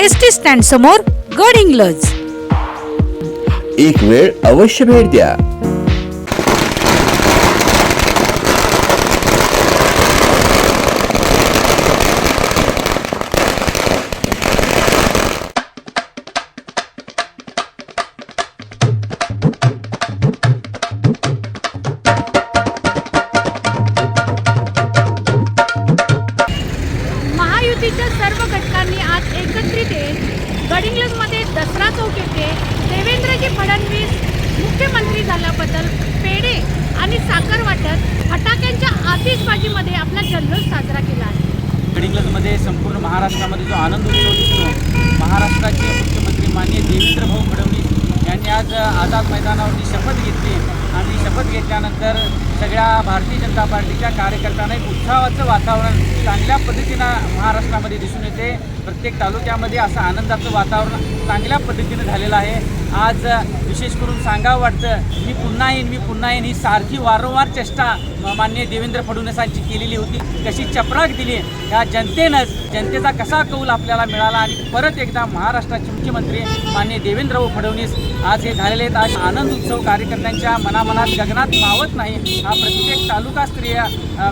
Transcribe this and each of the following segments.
S T stand समोर गड इंग्लज. एक वेळ अवश्य भेट द्या. सहभागी झाल्याबद्दल पेढे आणि साखर वाटत फटाक्यांच्या आतिषबाजीमध्ये आपला जल्लोष साजरा केला आहे. गडिंग्लजमध्ये संपूर्ण महाराष्ट्रामध्ये जो आनंद उत्सव दिसतो महाराष्ट्राचे मुख्यमंत्री माननीय देवेंद्र भाऊ फडणवीस यांनी आज आझाद मैदानावरती शपथ घेतली. आणि शपथ घेतल्यानंतर सगळ्या भारतीय जनता पार्टीच्या कार्यकर्त्यांना एक उत्साहाचं वातावरण चांगल्या पद्धतीनं महाराष्ट्रामध्ये दिसून येते. प्रत्येक तालुक्यामध्ये असं आनंदाचं वातावरण चांगल्या पद्धतीनं झालेलं आहे. आज विशेष करून सांगावं वाटतं मी पुन्हा येईन मी पुन्हा येईन ही सारखी वारंवार चेष्टा मान्य माननीय देवेंद्र फडणवीसांची केलेली होती. कशी चपराक दिली या जनतेनंच जनतेचा कसा कौल आपल्याला मिळाला आणि परत एकदा महाराष्ट्राचे मुख्यमंत्री माननीय देवेंद्र फडणवीस आज हे झालेले आहेत. आज आनंद उत्सव कार्यकर्त्यांच्या मनामनात गगनात मावत नाही. हा प्रत्येक तालुकास्तरीय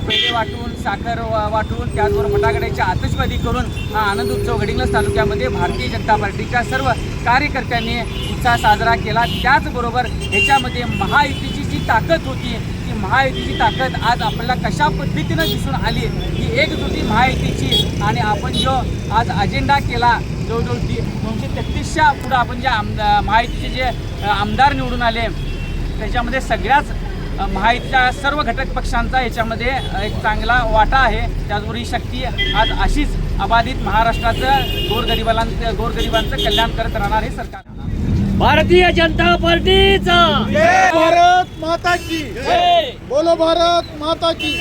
पेढे वाटून साखर वाटून त्याचबरोबर फटाकड्याची आतषबाजी करून हा आनंद उत्सव गडिंग्लज तालुक्यामध्ये भारतीय जनता पार्टीच्या सर्व कार्यकर्त्यांनी उत्साह साजरा केला. त्याचबरोबर ह्याच्यामध्ये महायुतीची जी ताकद होती ती महायुतीची ताकद आज आपल्याला कशा पद्धतीनं दिसून आली ही एकजुटी महायुतीची. आणि आपण जो आज अजेंडा केला जवळजवळ ती दोनशे तेहतीसच्या पुढं आपण जे आमदा महायुतीचे जे आमदार निवडून आले त्याच्यामध्ये सगळ्याच महायुतीच्या सर्व घटक पक्षांचा याच्यामध्ये एक चांगला वाटा आहे. त्याचबरोबर ही शक्ती आज अशीच अबाधित महाराष्ट्राचं गोरगरिबांचं गोरगरिबांचं कल्याण करत राहणार हे सरकार. भारतीय जनता पार्टीचा! भारत माता की जय. बोलो भारत माता की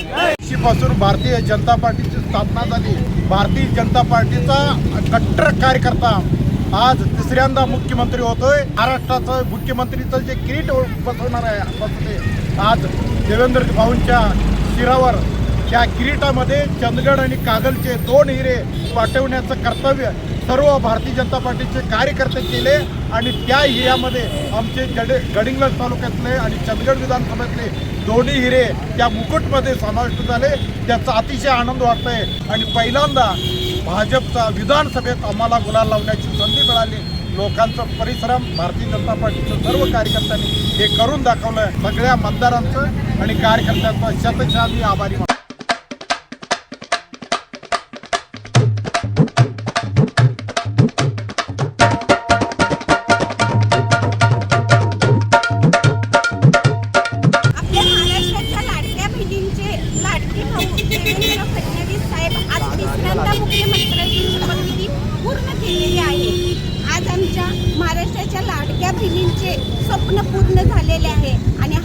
पासून भारतीय जनता पार्टीची स्थापना झाली. भारतीय जनता पार्टीचा कट्टर कार्यकर्ता आज तिसऱ्यांदा मुख्यमंत्री होतोय. महाराष्ट्राचं मुख्यमंत्रीचं जे किरीट बसवणार आहे बसते आज देवेंद्र भाऊंच्या शिरावर त्या किरीटामध्ये चंदगड आणि कागलचे दोन हिरे पाठवण्याचं कर्तव्य सर्व भारतीय जनता पार्टीचे कार्यकर्ते केले आणि त्या हिऱ्यामध्ये आमचे गडे गडिंगलज तालुक्यातले आणि चंदगड विधानसभेतले दोन्ही हिरे त्या मुकुटमध्ये समाविष्ट झाले. त्याचा अतिशय आनंद वाटतोय. आणि पहिल्यांदा भाजपचा विधानसभेत आम्हाला गुलाल लावण्याची संधी मिळाली. लोकांचं परिश्रम भारतीय जनता पार्टीच्या सर्व कार्यकर्त्यांनी हे करून दाखवलं सगळ्या मतदारांचं आणि कार्यकर्त्यांचं शतशाही आभारी देवेंद्र फडणवीस साहेब आज तिसऱ्यांदा मुख्यमंत्र्यांची शपथविधी पूर्ण केलेली आहे. आज आमच्या महाराष्ट्राच्या लाडक्या बहिणींचे स्वप्न पूर्ण झालेले आहे. आणि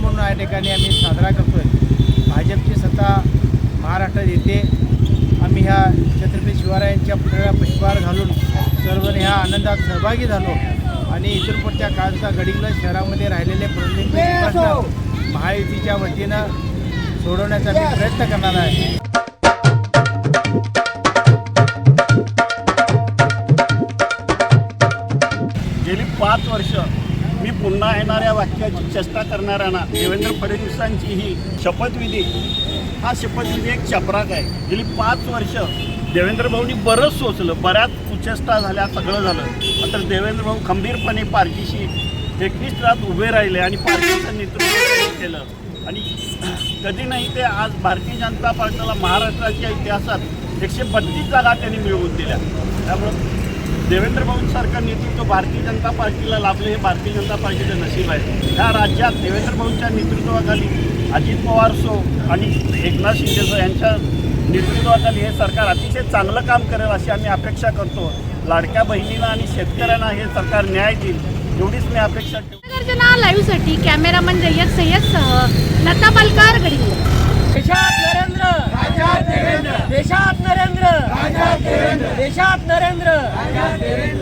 म्हणून या ठिकाणी आम्ही साजरा करतोय. भाजपची सत्ता महाराष्ट्रात येते. आम्ही ह्या छत्रपती शिवरायांच्या पुतळ्याला पुष्पहार घालून सर्व ह्या आनंदात सहभागी झालो आणि इथून पुढच्या काळचा गडिंग्लज शहरामध्ये राहिलेले प्रलंबित प्रश्न महायुतीच्या वतीनं सोडवण्याचा मी प्रयत्न करणार आहे. गेली पाच वर्ष पुन्हा येणाऱ्या वाक्याची चेष्टा करणाऱ्यांना देवेंद्र फडणवीसांची ही शपथविधी. हा शपथविधी एक चपराक आहे. गेली पाच वर्ष देवेंद्र भाऊनी बरंच सोचलं. बऱ्याच कुचेष्टा झाल्या सगळं झालं. मात्र देवेंद्र भाऊ खंबीरपणे पार्टीशी रात उभे राहिले आणि पार्टीचं नेतृत्व केलं. आणि कधी नाही ते आज भारतीय जनता पार्टीला महाराष्ट्राच्या इतिहासात एकशे बत्तीस जागा त्यांनी मिळवून दिल्या. त्यामुळं देवेंद्र भाऊंसारखं नेतृत्व भारतीय जनता पार्टीला लाभले हे भारतीय जनता पार्टीचं नशीब आहे. ह्या राज्यात देवेंद्र भाऊंच्या नेतृत्वाखाली अजित पवार सो आणि एकनाथ शिंदेसो यांच्या नेतृत्वाखाली हे सरकार अतिशय चांगलं काम करेल अशी आम्ही अपेक्षा करतो. लाडक्या बहिणीला आणि शेतकऱ्यांना हे सरकार न्याय देईल एवढीच मी अपेक्षा ठेवतो लाईव्हसाठी कॅमेरामन जय्यद सय्यदसह लता पालकार गडिंग्लज देशात नरेंद्र. देशात नरेंद्र. देशात नरेंद्र.